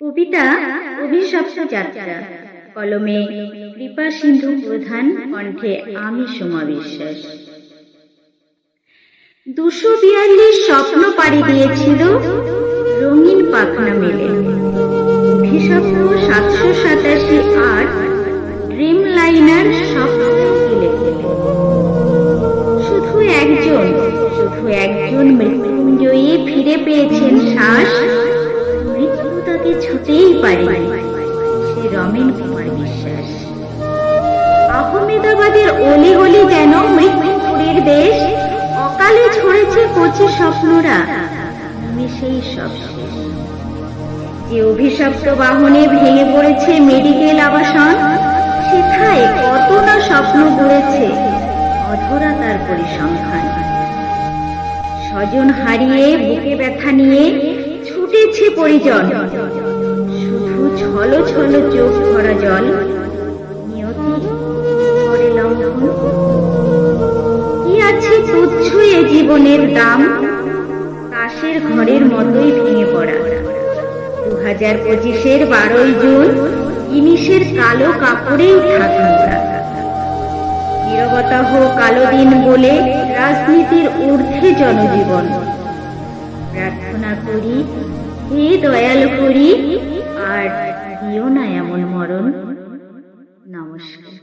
কবিতা অভিশপ্ত যাত্রা কলমে কৃপা সিন্ধু প্রধান কণ্ঠে আমি সোমা বিশ্বাস দুশো বিয়াল্লিশ স্বপ্ন পাড়ি দিয়েছিল রঙিন পাখনা মেলে। অভিশপ্ত সাতশো সাতাশি আট ড্রিম লাইনার স্বপ্ন শুধু একজন শুধু একজন মৃত্যুঞ্জয়ী ফিরে পেয়েছেন শ্বাস তাকে পারে। সে রমেন কুমার বিশ্বাস। আহমেদাবাদের অলিগলি যেন মৃত্যুপুরীর দেশ, অকালে ছড়েছে কচি স্বপ্নরা। সেই সব যে অভিশপ্ত বাহনে ভেঙে পড়েছে মেডিকেল আবাসন, সেথায় কত না স্বপ্ন গড়েছে অধরা তার পরিসংখ্যান। স্বজন হারিয়ে বুকে ব্যথা নিয়ে ছুটেছে পরিজন। ছলো ছলো চোখ ভরা জল। নিয়তি কি আছে তুচ্ছ এ জীবনের দাম? তাসের ঘরের মতোই ভেঙে পড়া। দু হাজার পঁচিশের বারোই জুন ইনিশের কালো কাপড়েই ঢাকা মোড়া নীরবতা হোক কালো দিন বলে রাজনীতির ঊর্ধ্বে জনজীবন। প্রার্থনা করি, হে দয়াল করি, আর দিও না এমন মরণ। নমস্কার।